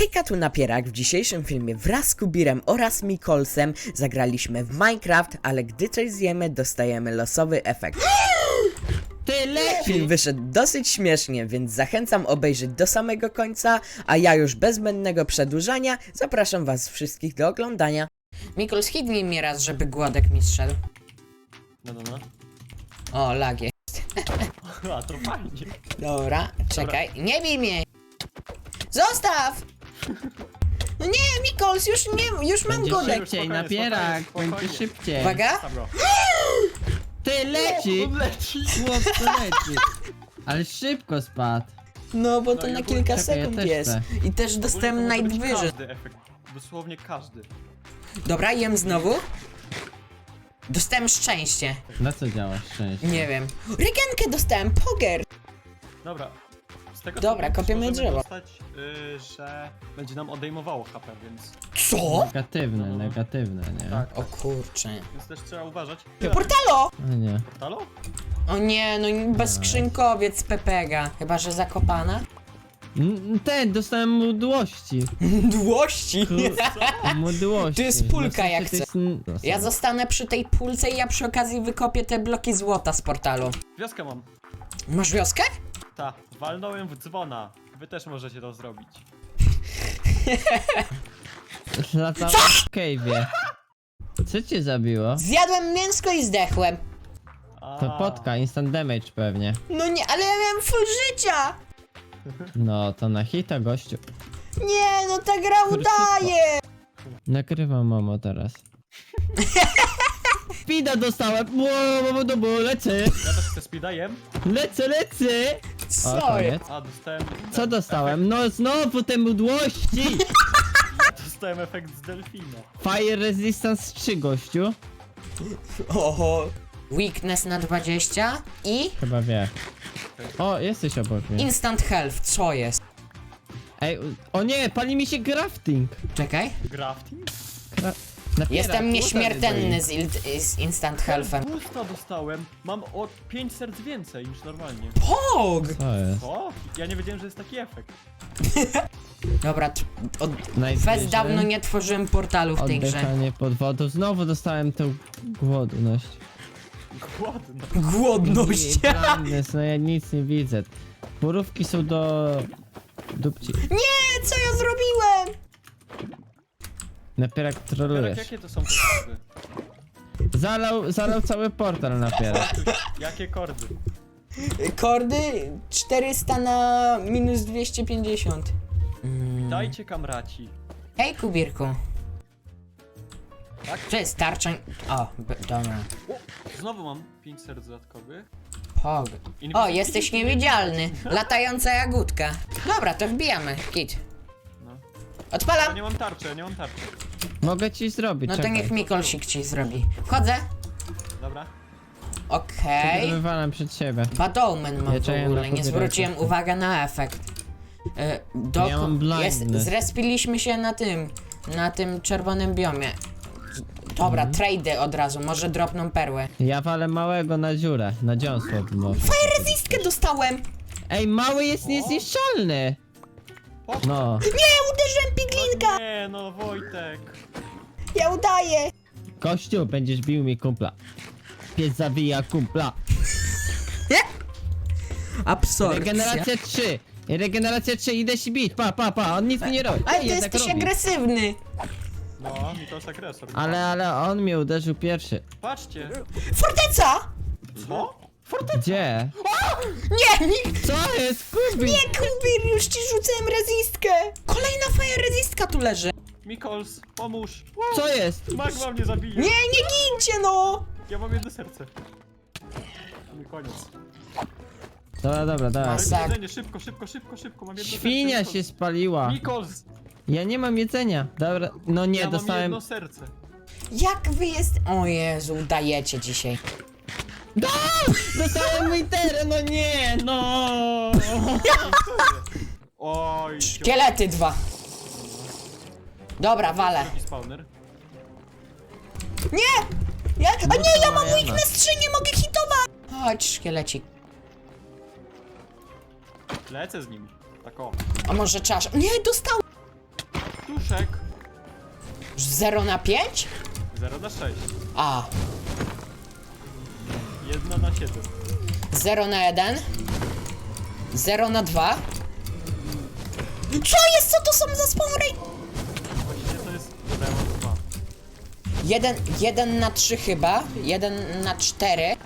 Hejka tu Napierak, w dzisiejszym filmie wraz z Kubirem oraz Mikolsem zagraliśmy w Minecraft, ale gdy coś zjemy dostajemy losowy efekt. Ty Film leci! wyszedł dosyć śmiesznie, więc zachęcam obejrzeć do samego końca, a ja już bez zbędnego przedłużania zapraszam was wszystkich do oglądania. Mikols, hitnij mnie raz, żeby głodek mi zszedł. No, no, no. O, lagie. A, to fajnie. Dobra, czekaj, nie bij mnie! Zostaw! No nie, Mikols, już nie, już mam Będzie godek. szybciej, Spokojnie, napierak, spokojnie, będzie spokojnie. szybciej. Uwaga! Dobra. Ty leci! On leci! Chłopcu leci. Ale szybko spadł. No bo to No, na ja kilka Czekaj, ja sekund też jest. I też dostałem Ogólnie to Night może być Vision. Każdy efekt. Dosłownie każdy. Dobra, jem znowu. Dostałem szczęście. Na co działa szczęście? Nie wiem. Regenkę dostałem, poger. Dobra. Z tego Dobra, co wiem, kopiemy możemy drzewo. dostać, y, że będzie nam odejmowało HP, więc, Co? Negatywne, No, no. negatywne, nie? Tak. O kurczę. więc też trzeba uważać. Portalo! No nie. Halo? O nie, no bezskrzynkowiec Pepega. Chyba, że zakopana? Mm, Ten, dostałem mdłości. Dłości. Mdłości. To jest pulka, No sensie jak to jest no, Ja zostanę przy tej pulce i ja przy okazji wykopię te bloki złota z portalu. Wioskę mam. Masz wioskę? Ta, walnąłem w dzwona. Wy też możecie to zrobić. Latałem w cave'ie. Co cię zabiło? Zjadłem mięsko i zdechłem. A, To potka, instant damage pewnie. No nie, ale ja miałem full życia. No, to na hita, gościu. Nie, no ta gra udaje. Nagrywam mamo teraz. Speeda dostałem! Wow, do bo lecę! Ja też chcę speedajem. Lecę, lecę! O, Co jest? koniec. A, dostałem... Co dostałem? No znowu te mdłości! Dostałem efekt z delfina. Fire Resistance 3, gościu. Oho. Weakness na 20 i Chyba wie. O, jesteś obok mnie. instant health. Co jest? Ej, u- o nie, pali mi się crafting. Czekaj. Grafting? Napierak, Jestem nieśmiertelny z, il- z instant healthem. Boosta dostałem. Mam o 5 serc więcej niż normalnie. Pog! Co jest? Co? Ja nie wiedziałem, że jest taki efekt. Dobra, t- od... Vision, dawno nie tworzyłem portalu w tej grze. Oddychanie pod wodą. Znowu dostałem tę głodność. Głodno. Głodność. Blindness, no ja nic nie widzę. Borówki są do... Dupci. Nie, co ja zrobiłem? Napierak trolujesz. jakie to są te kordy? Zalał, zalał cały portal napierak. Jakie kordy? Kordy 400 na minus 250. Mm. Dajcie kamraci. Hej, Kubirku. Tak? To jest tarcza... O, b- dobra. Znowu mam 5 serc dodatkowych. Pog. O, jesteś niewidzialny. Latająca jagódka. Dobra, to wbijamy. Kit. No. Ja Odpalam. nie mam tarczy, ja nie mam tarczy. Mogę ci zrobić, No to czekaj. niech Mikolsik ci zrobi. Wchodzę. Dobra. Okej. Wywalam przed siebie. Badowman mam Ja w czekam ogóle, nie zwróciłem uwagi na efekt. E, Do, Ja mam jest, zrespiliśmy się na tym, na tym czerwonym biomie. Dobra, Mhm. trade od razu, może dropną perłę. Ja walę małego na dziurę, na dziąsło. Może. Fire resistkę dostałem! Ej, mały jest niezniszczalny! No. Nie, uderzyłem! Nie no, Wojtek. Ja udaję! Kościół, będziesz bił mi kumpla. Pies zawija kumpla. Absorpcja. Regeneracja 3. Regeneracja 3, idę się bić. Pa, pa, pa, on nic mi nie robi. Ale Ej, ty jednak jesteś robi. agresywny! No, mi to jest agresor. Ale, ale on mnie uderzył pierwszy. Patrzcie. Forteca! Co? Gdzie? Nie, mi... Co jest, Kubi? Nie, Kubir, już ci rzucałem rezistkę! Kolejna fire rezistka tu leży. Mikols, pomóż. Co jest? Magma mnie zabije. Nie, nie gincie no! Ja mam jedno serce. I koniec. Dobra, dobra, Tak. Jedzenie, szybko, szybko, szybko, szybko. Mam jedno Świnia serce. się spaliła. Mikols, Ja nie mam jedzenia. Dobra, no nie, ja mam dostałem... jedno serce. Jak wy jest... O Jezu, dajecie dzisiaj. No! Dostałem mój teren, no nie, no! Oj, Szkielety dwa. Dobra, wale. Spawner. Nie! Ja, a nie, ja mam Ojena. weakness 3, nie mogę hitować! Chodź, szkielecik. Lecę z nim. Tak o. A może czas? Nie, dostał! 0 na 5? 0 na 6. A. 1 na 7. 0 na 1. 0 na 2. Co jest? Co to są za spawn rate? Właściwie to jest 0 na 2. 1, 1 na 3 chyba. 1 na 4.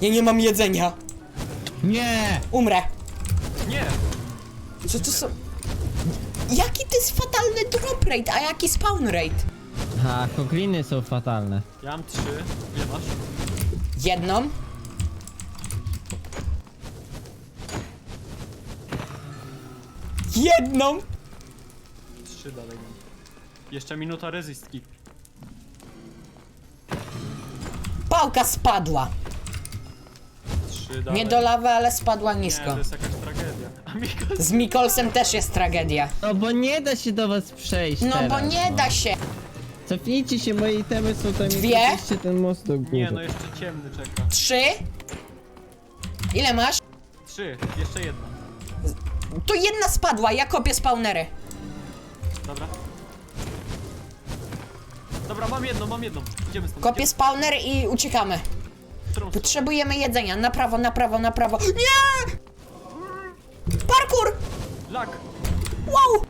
Ja nie mam jedzenia. Nie! Umrę. Nie! Co to są? Jaki to jest fatalny drop rate, a jaki spawn rate? Ha, kogliny są fatalne. Ja mam 3. Ile masz? Jedną. Jedną. 3 dalej mam. Jeszcze minuta rezistki. Pałka spadła. 3 dalej. Nie do lawy, ale spadła Nie, nisko. to jest jakaś tragedia. A Mikol... Z Mikolsem też jest tragedia. No bo nie da się do was przejść No teraz, bo nie no. da się. Cofnijcie się, moje itemy są tam Dwie? i podnieście ten most do góry. Nie, no jeszcze ciemny czeka. Trzy. Ile masz? 3. Jeszcze jedna. Tu jedna spadła, ja kopię spawnery. Dobra. Dobra, mam jedną, mam jedną. Idziemy stąd. Kopię spawner i uciekamy. Idziemy. W którą stronę? Potrzebujemy jedzenia. Na prawo, na prawo, na prawo. Nie! Parkour! Lak! Wow!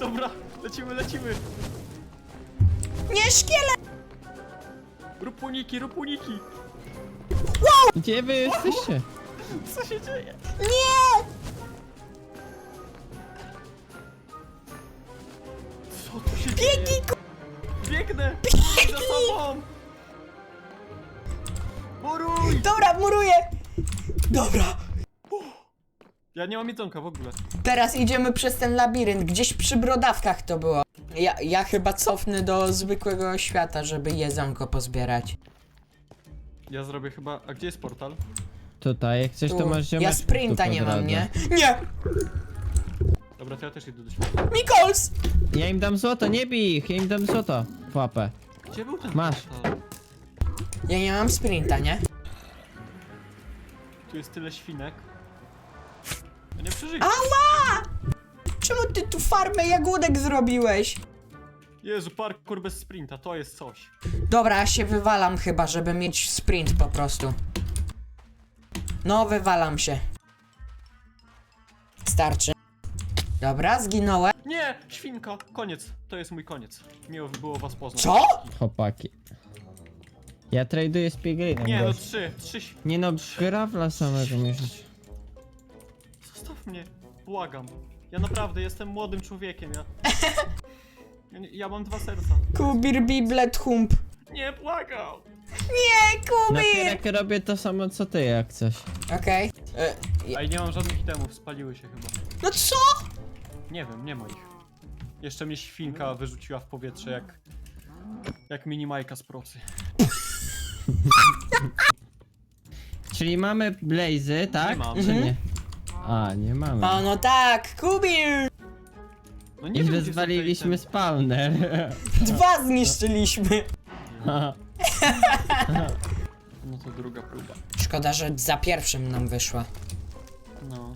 Dobra, lecimy, lecimy. Nie, szkielet! Rób uniki, rób uniki. Gdzie wy jesteście? Co się dzieje? Nie! Co tu się Biegnij, dzieje? ku... Biegnę! Za tobą! Muruj! Dobra, muruję! Dobra. Ja nie mam jedzonka w ogóle. Teraz idziemy przez ten labirynt. Gdzieś przy brodawkach to było. Ja, ja chyba cofnę do zwykłego świata, żeby jedzonko pozbierać. Ja zrobię chyba... A gdzie jest portal? Tutaj, jak coś to Tu. masz Ja sprinta nie mam, nie? Nie! Dobra, to ja też idę do świata. Mikols! Ja im dam złoto, nie bij ich, ja im dam złoto. W łapę. Gdzie był ten Masz. portal? Ja nie mam sprinta, nie? Tu jest tyle świnek. Ja nie przeżyję. Ała! Farmę jagódek zrobiłeś? Jezu, parkour bez sprinta, to jest coś. Dobra, ja się wywalam chyba, żeby mieć sprint po prostu. No, wywalam się. Starczy. Dobra, zginąłem. Nie! Świnka! Koniec. To jest mój koniec. Miło było was poznać. Co? Chłopaki. Ja traduję z Piglinem. Nie, no trzy. Trzy ś- Nie no, grawla samego mierzyć. Zostaw mnie. Błagam. Ja naprawdę jestem młodym człowiekiem, ja... Ja, nie, ja mam dwa serca. Kubir biblet hump. Nie, błagam! Nie, Na Kubir! pierek robię to samo co ty, jak coś. Okej. E, A i nie mam żadnych itemów, spaliły się chyba. No co? Nie wiem, nie ma ich. Jeszcze mnie świnka wyrzuciła w powietrze jak... Jak mini Majka z procy. Czyli mamy blazy, tak? Nie mam. Czy nie? A, nie mamy. A no tak, Kubir! No I wiem, gdzie są spawner. Dwa zniszczyliśmy. No to druga próba. Szkoda, że za pierwszym nam wyszła. No.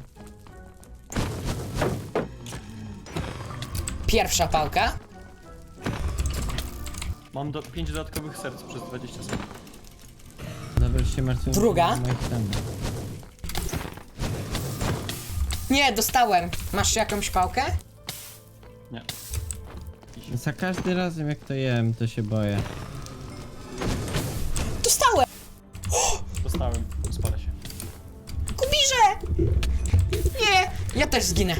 Pierwsza pałka. Mam do, pięć dodatkowych serc przez 20 sekund. Dobra, się martwię. Druga? moich tam. Nie, dostałem. Masz jakąś pałkę? Nie. Za każdym razem jak to jem, to się boję. Dostałem! Dostałem. Spalę się. Kubirze! Nie! Ja też zginę.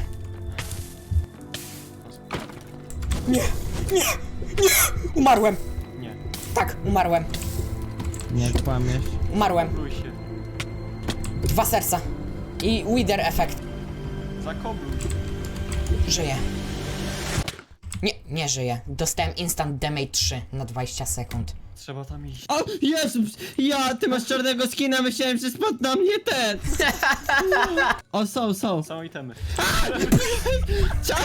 Nie, nie, nie! Umarłem. Nie. Tak, umarłem. Nie kłamiesz. Umarłem. Się. Dwa serca. I Wither efekt. Zakobluj. Żyję. Nie, nie żyję. Dostałem instant damage 3 na 20 sekund. Trzeba tam iść. O, Jezus! Ja, ty masz czarnego skina, myślałem, że spadł na mnie ten! O, są, są. Są itemy. Ciao!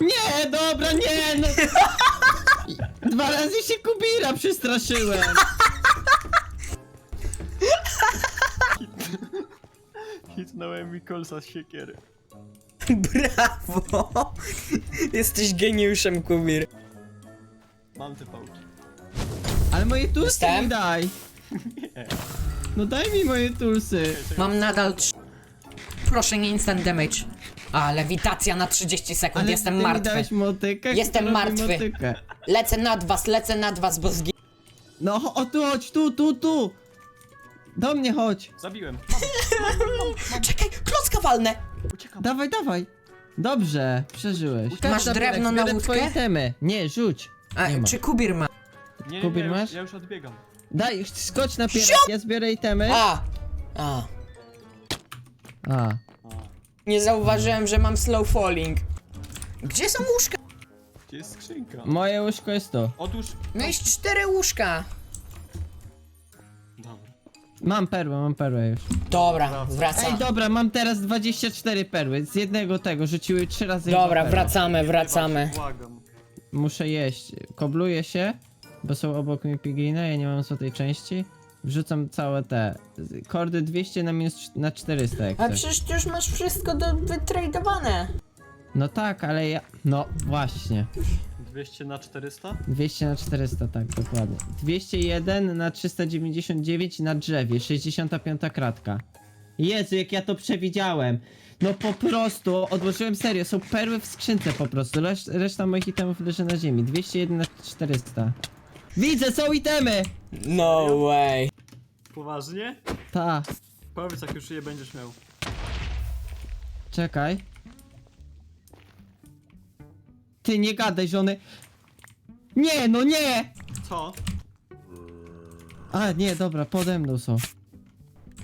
Nie, dobra, nie, no. Dwa razy się Kubira przestraszyłem. Hitnąłem Mikolsa z siekiery. Brawo! Jesteś geniuszem, Kubir. Mam te pałki. Ale moje tulsy Dostałem? mi daj. No daj mi moje tulsy. Mam nadal trz... Proszę, nie instant damage. A, lewitacja na 30 sekund, Ale jestem ty mi martwy. dałeś motykę? Jestem która robi martwy. Motykę. Lecę nad was, lecę nad was, bo zgi... No cho- o tu chodź, tu, tu, tu. Do mnie chodź. Zabiłem. Czekaj, klocka walnę! Uciekam. Dawaj, dawaj. Dobrze, przeżyłeś. Masz drewno na łódkę? twoje temy. Nie, rzuć. A, Nie ma. czy Kubir ma? Nie, nie, nie, Kubir ja masz? już, ja już odbiegam. Daj, skocz na pierak, ja zbierę itemy. A! A. A. Nie zauważyłem, że mam slow falling. Gdzie są łóżka? Gdzie jest skrzynka? Moje łóżko jest to. Otóż... Miałeś cztery łóżka. Mam perłę, mam perłę już. Dobra, Wracam. Ej, wracam. dobra, mam teraz 24 perły. Z jednego tego rzuciły trzy razy. Dobra, perłę. wracamy, wracamy. Błagam. Muszę jeść. Kobluję się, bo są obok mnie pigliny, ja nie mam złotej części. Wrzucam całe te. z- Kordy 200 na minus cz- na 400 jak chcesz. przecież ty już masz wszystko do wytradowane. No tak, ale ja. No właśnie. 200 na 400? 200 na 400, tak, dokładnie. 201 na 399 na drzewie, 65 kratka. Jezu, jak ja to przewidziałem. No po prostu, odłożyłem serio, są perły w skrzynce po prostu, Resz, reszta moich itemów leży na ziemi. 201 na 400. Widzę, są itemy! No way. Poważnie? Ta, Powiedz jak już je będziesz miał. czekaj. Ty nie gadaj, żony. Nie, no nie! Co? A, nie, dobra, pode mną są.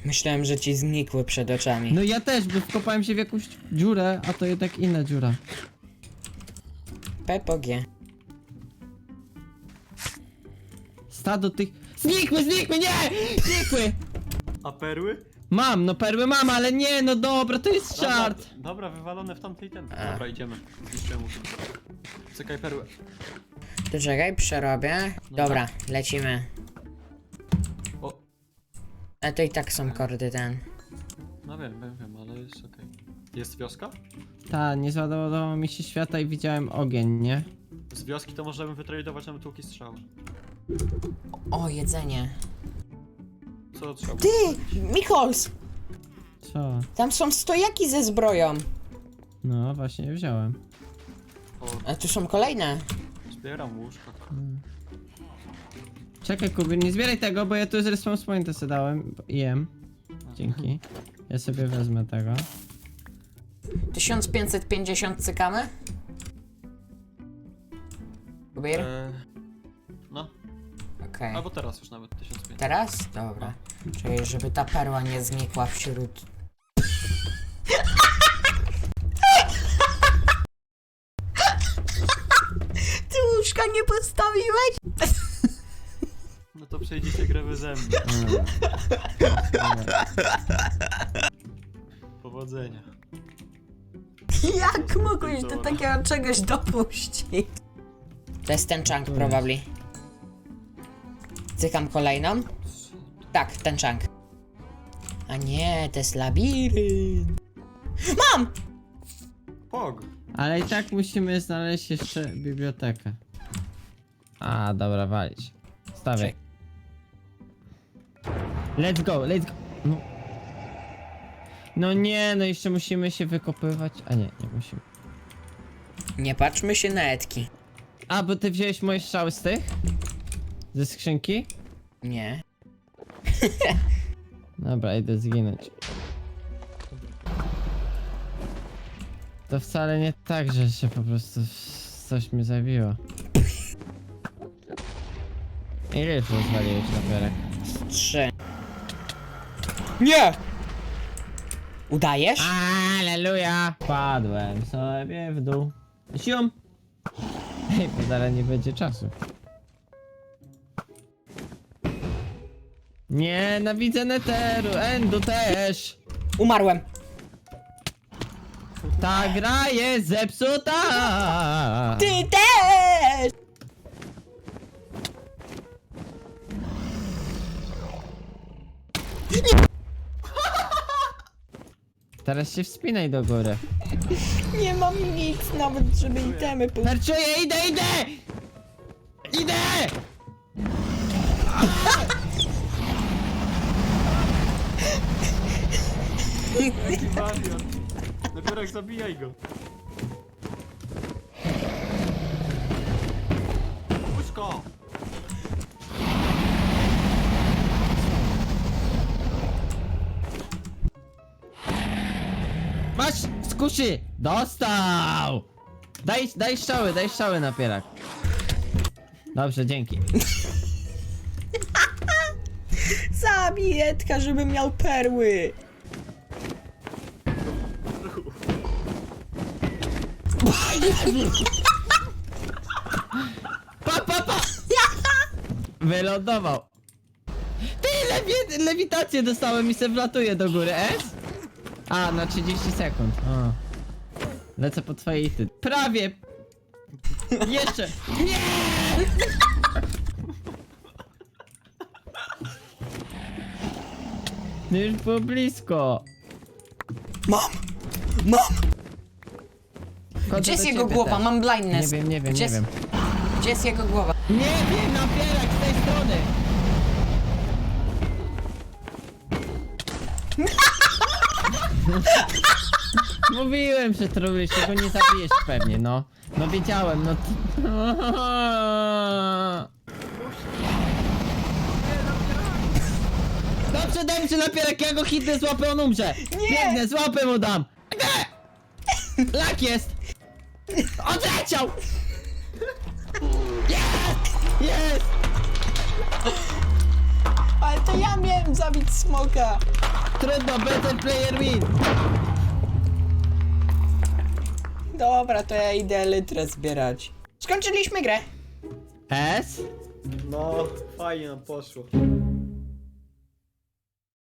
Myślałem, że ci znikły przed oczami. No ja też, bo wkopałem się w jakąś dziurę, a to jednak inna dziura. Pepo G. Stado tych... Znikły, znikły, nie! Znikły! A perły? Mam, no perły mam, ale nie, no dobra, to jest Dobra, żart. Dobra, wywalone w tamtej ten. Dobra, idziemy. Muszę. Czekaj perłę. To czekaj, przerobię. Dobra, lecimy. O, A to i tak są kordy ten. no wiem, wiem, wiem, ale jest okej. Jest wioska? Ta, nie załadowało mi się świata i widziałem ogień, nie? Z wioski to możemy wytradować nam tłuki strzały. O, jedzenie. Co trzeba? Ty! Michols! Co? Tam są stojaki ze zbroją. No, właśnie wziąłem. O, A tu są kolejne. zbieram łóżka. Czekaj, Kubir, nie zbieraj tego, bo ja tu z response pointa sobie dałem i jem. Dzięki. Ja sobie wezmę tego. 1550 cykamy? Kubir? Eee, no, Okej. albo teraz już nawet 1500. Teraz? Dobra. Czyli żeby ta perła nie znikła wśród... Ty łóżka nie postawiłeś? No to przejdziecie grę beze mnie. Powodzenia. Jak mogłeś do takiego czegoś dopuścić? To jest ten chunk, probably. Cykam kolejną. Tak, ten chunk. A nie, to jest labirynt. Mam! Pog! Ale i tak musimy znaleźć jeszcze bibliotekę. A, dobra, walić. Stawiaj. Let's go, let's go. No. no nie, no jeszcze musimy się wykopywać. A nie, nie musimy. Nie patrzmy się na etki. A, bo ty wziąłeś moje strzały z tych? Ze skrzynki? Nie. Dobra, idę zginąć. To wcale nie tak, że się po prostu coś mnie zabiło. Ile już rozwaliłeś napierek? Trzy. Nie! Udajesz? Aleluja! Padłem sobie w dół. Sium! Hej, bo zaraz nie będzie czasu. Nienawidzę Netheru, Endu też! Umarłem. Ta gra jest zepsuta! Ty też! Teraz się wspinaj do góry. Nie mam nic nawet, żeby itemy po... Perczuję, idę, idę! Idę! Jaki wariat. Napierak, zabijaj go. Puszko! Masz, skuszy! Dostał! Daj, daj strzały, daj strzały napierak. Dobrze, dzięki. Zabij Edka, żeby miał perły! Pa, pa, pa! Wylądował. Ty, lewi lewitację dostałem i se wlatuję do góry, S? A, na 30 sekund. O. Lecę po twojej hity. Prawie! Jeszcze! Nie! No już było blisko. Mam! Mam! Chodzę Gdzie jest do jego ciebie głowa? też. Mam Nie blindness. wiem, nie wiem, Gdzie nie jest- wiem. Gdzie jest jego głowa? Nie wiem, napierak z tej strony! Mówiłem, że trolujesz, go nie zabijesz pewnie, no. No wiedziałem, no. Dobrze, dobrze, napierak, ja go hitnę, złapę, on umrze. Nie! Biegnę, złapę mu dam. Nie! Lak jest! Odleciał! Jest! Jest! Ale to ja miałem zabić smoka! Trudno, better player win! Dobra, to ja idę litrę zbierać. Skończyliśmy grę. S? No, fajnie nam poszło.